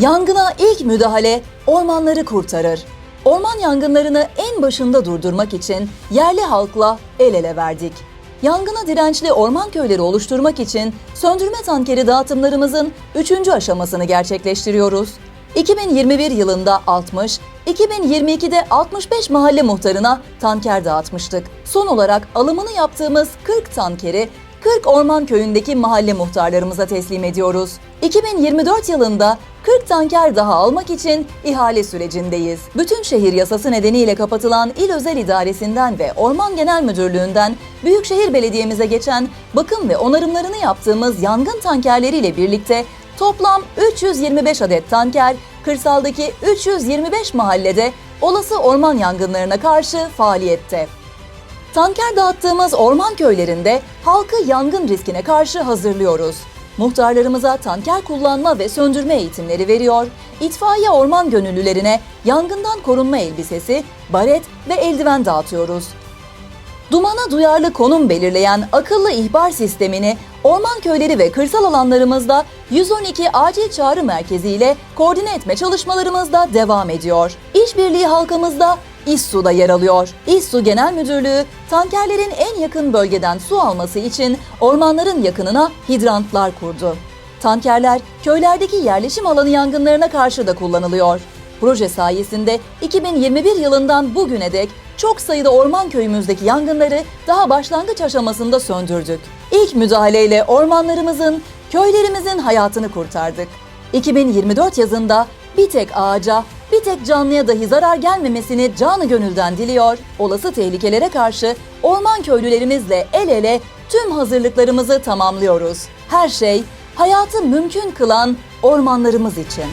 Yangına ilk müdahale ormanları kurtarır. Orman yangınlarını en başında durdurmak için yerli halkla el ele verdik. Yangına dirençli orman köyleri oluşturmak için söndürme tankeri dağıtımlarımızın 3. aşamasını gerçekleştiriyoruz. 2021 yılında 60, 2022'de 65 mahalle muhtarına tanker dağıtmıştık. Son olarak alımını yaptığımız 40 tankeri 40 orman köyündeki mahalle muhtarlarımıza teslim ediyoruz. 2024 yılında 40 tanker daha almak için ihale sürecindeyiz. Bütün şehir yasası nedeniyle kapatılan İl Özel İdaresi'nden ve Orman Genel Müdürlüğü'nden Büyükşehir Belediye'mize geçen bakım ve onarımlarını yaptığımız yangın tankerleriyle birlikte toplam 325 adet tanker kırsaldaki 325 mahallede olası orman yangınlarına karşı faaliyette. Tanker dağıttığımız orman köylerinde halkı yangın riskine karşı hazırlıyoruz. Muhtarlarımıza tanker kullanma ve söndürme eğitimleri veriyor, itfaiye orman gönüllülerine yangından korunma elbisesi, baret ve eldiven dağıtıyoruz. Dumana duyarlı konum belirleyen akıllı ihbar sistemini orman köyleri ve kırsal alanlarımızda 112 acil çağrı merkezi ile koordine etme çalışmalarımız da devam ediyor. İşbirliği halkımızda İSSU'da yer alıyor. İSSU Genel Müdürlüğü tankerlerin en yakın bölgeden su alması için ormanların yakınına hidrantlar kurdu. Tankerler köylerdeki yerleşim alanı yangınlarına karşı da kullanılıyor. Proje sayesinde 2021 yılından bugüne dek çok sayıda orman köyümüzdeki yangınları daha başlangıç aşamasında söndürdük. İlk müdahaleyle ormanlarımızın, köylerimizin hayatını kurtardık. 2024 yazında bir tek ağaca, bir tek canlıya dahi zarar gelmemesini canı gönülden diliyor. Olası tehlikelere karşı orman köylülerimizle el ele tüm hazırlıklarımızı tamamlıyoruz. Her şey hayatı mümkün kılan ormanlarımız için.